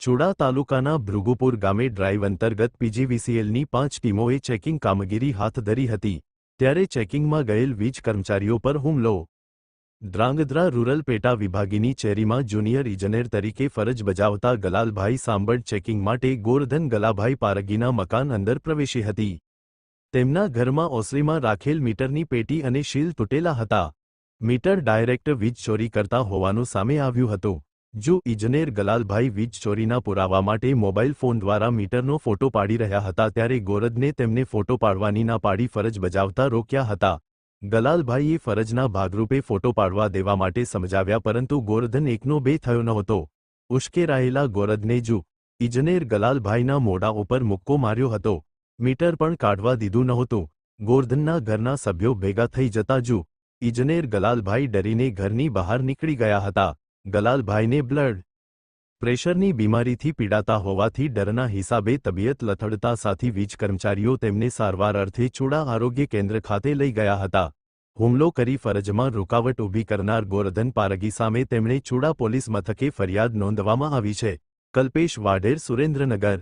ચુડા તાલુકાના ભૃગુપુર ગામે ડ્રાઈવ અંતર્ગત પીજીવીસીએલની પાંચ ટીમોએ ચેકિંગ કામગીરી હાથ ધરી હતી, ત્યારે ચેકિંગમાં ગયેલ વીજ કર્મચારીઓ પર હુમલો. ધ્રાંગધ્રા રૂરલ પેટા વિભાગીની ચેરીમાં જુનિયર ઇજનેર તરીકે ફરજ બજાવતા ગલાલભાઈ સાંબડ ચેકિંગ માટે ગોરધન ગલાભાઈ પારગીના મકાન અંદર પ્રવેશી હતી. તેમના ઘરમાં ઓસરીમાં રાખેલ મીટરની પેટી અને શીલ તૂટેલા હતા. મીટર ડાયરેક્ટ વીજ ચોરી કરતા હોવાનું સામે આવ્યું હતું. જો ઇજનેર ગલાલભાઈ વીજ ચોરીના પુરાવા માટે મોબાઈલ ફોન દ્વારા મીટરનો ફોટો પાડી રહ્યા હતા ત્યારે ગોરદને તેમને ફોટો પાડવાની ના પાડી ફરજ બજાવતા રોક્યા હતા. ગલાલભાઈએ ફરજના ભાગરૂપે ફોટો પાડવા દેવા માટે સમજાવ્યા પરંતુ ગોરધન એકનો બે થયો નહોતો. ઉશ્કેરાયેલા ગોરધને જુ ઇજનેર ગલાલભાઈના મોઢા ઉપર મુક્કો માર્યો હતો. મીટર પણ કાઢવા દીધું નહોતું. ગોરધનના ઘરના સભ્યો ભેગા થઈ જતા જુ ઇજનેર ગલાલભાઈ ડરીને ઘરની બહાર નીકળી ગયા હતા. ગલાલભાઈને બ્લડ પ્રેશરની બીમારીથી પીડાતા હોવાથી ડરના હિસાબે તબિયત લથડતા સાથી વીજ કર્મચારીઓ તેમને સારવાર અર્થે ચૂડા આરોગ્ય કેન્દ્ર ખાતે લઈ ગયા હતા. હુમલો કરી ફરજમાં રૂકાવટ ઊભી કરનાર ગોરધન પારગી સામે તેમણે ચૂડા પોલીસ મથકે ફરિયાદ નોંધવામાં આવી છે. કલ્પેશ વાઢેર સુરેન્દ્રનગર